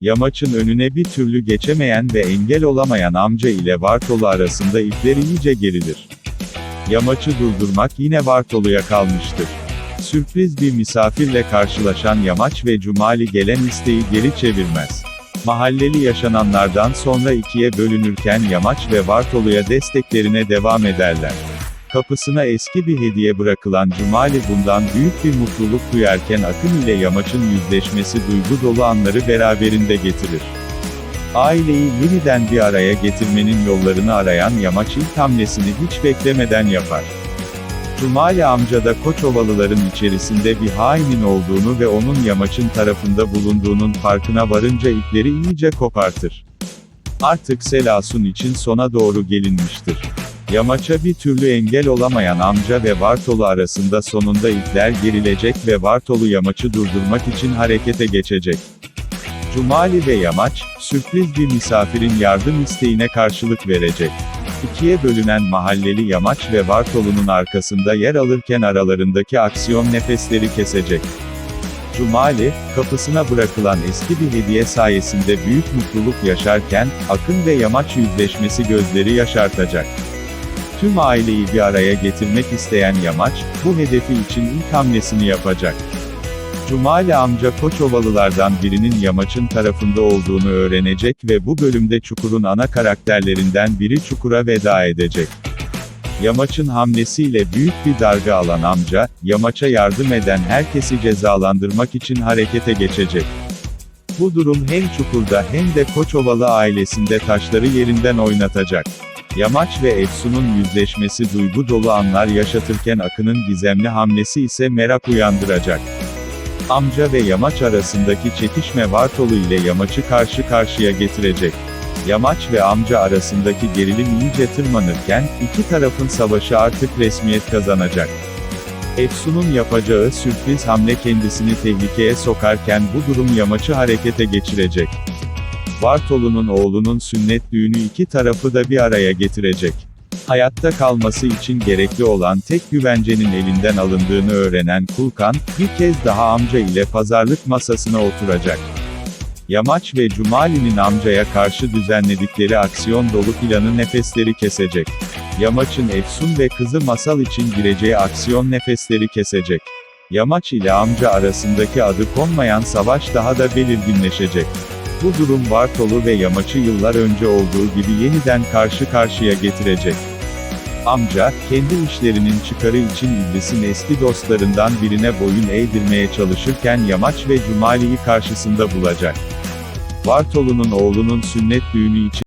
Yamaç'ın önüne bir türlü geçemeyen ve engel olamayan amca ile Bartolu arasında ipler iyice gerilir. Yamaç'ı durdurmak yine Bartolu'ya kalmıştır. Sürpriz bir misafirle karşılaşan Yamaç ve Cumali gelen isteği geri çevirmez. Mahalleli yaşananlardan sonra ikiye bölünürken Yamaç ve Bartolu'ya desteklerine devam ederler. Kapısına eski bir hediye bırakılan Cumali bundan büyük bir mutluluk duyarken Akın ile Yamaç'ın yüzleşmesi duygu dolu anları beraberinde getirir. Aileyi yeniden bir araya getirmenin yollarını arayan Yamaç ilk hamlesini hiç beklemeden yapar. Cumali amca da Koçovalıların içerisinde bir hainin olduğunu ve onun Yamaç'ın tarafında bulunduğunun farkına varınca ipleri iyice kopartır. Artık Selasun için sona doğru gelinmiştir. Yamaç'a bir türlü engel olamayan amca ve Bartolu arasında sonunda ipler gerilecek ve Bartolu Yamaç'ı durdurmak için harekete geçecek. Cumali ve Yamaç, sürpriz bir misafirin yardım isteğine karşılık verecek. İkiye bölünen mahalleli Yamaç ve Bartolu'nun arkasında yer alırken aralarındaki aksiyon nefesleri kesecek. Cumali, kapısına bırakılan eski bir hediye sayesinde büyük mutluluk yaşarken, Akın ve Yamaç yüzleşmesi gözleri yaşartacak. Tüm aileyi bir araya getirmek isteyen Yamaç, bu hedefi için ilk hamlesini yapacak. Cumali amca Koçovalılardan birinin Yamaç'ın tarafında olduğunu öğrenecek ve bu bölümde Çukur'un ana karakterlerinden biri Çukur'a veda edecek. Yamaç'ın hamlesiyle büyük bir darbe alan amca, Yamaç'a yardım eden herkesi cezalandırmak için harekete geçecek. Bu durum hem Çukur'da hem de Koçovalı ailesinde taşları yerinden oynatacak. Yamaç ve Efsun'un yüzleşmesi duygu dolu anlar yaşatırken Akın'ın gizemli hamlesi ise merak uyandıracak. Amca ve Yamaç arasındaki çekişme Bartolu ile Yamaç'ı karşı karşıya getirecek. Yamaç ve amca arasındaki gerilim iyice tırmanırken, iki tarafın savaşı artık resmiyet kazanacak. Efsun'un yapacağı sürpriz hamle kendisini tehlikeye sokarken bu durum Yamaç'ı harekete geçirecek. Bartolu'nun oğlunun sünnet düğünü iki tarafı da bir araya getirecek. Hayatta kalması için gerekli olan tek güvencenin elinden alındığını öğrenen Kulkan, bir kez daha amca ile pazarlık masasına oturacak. Yamaç ve Cumali'nin amcaya karşı düzenledikleri aksiyon dolu planı nefesleri kesecek. Yamaç'ın Efsun ve kızı Masal için gireceği aksiyon nefesleri kesecek. Yamaç ile amca arasındaki adı konmayan savaş daha da belirginleşecek. Bu durum Bartolu ve Yamaç'ı yıllar önce olduğu gibi yeniden karşı karşıya getirecek. Amca, kendi işlerinin çıkarı için İdris'in eski dostlarından birine boyun eğdirmeye çalışırken Yamaç ve Cumali'yi karşısında bulacak. Bartolu'nun oğlunun sünnet düğünü için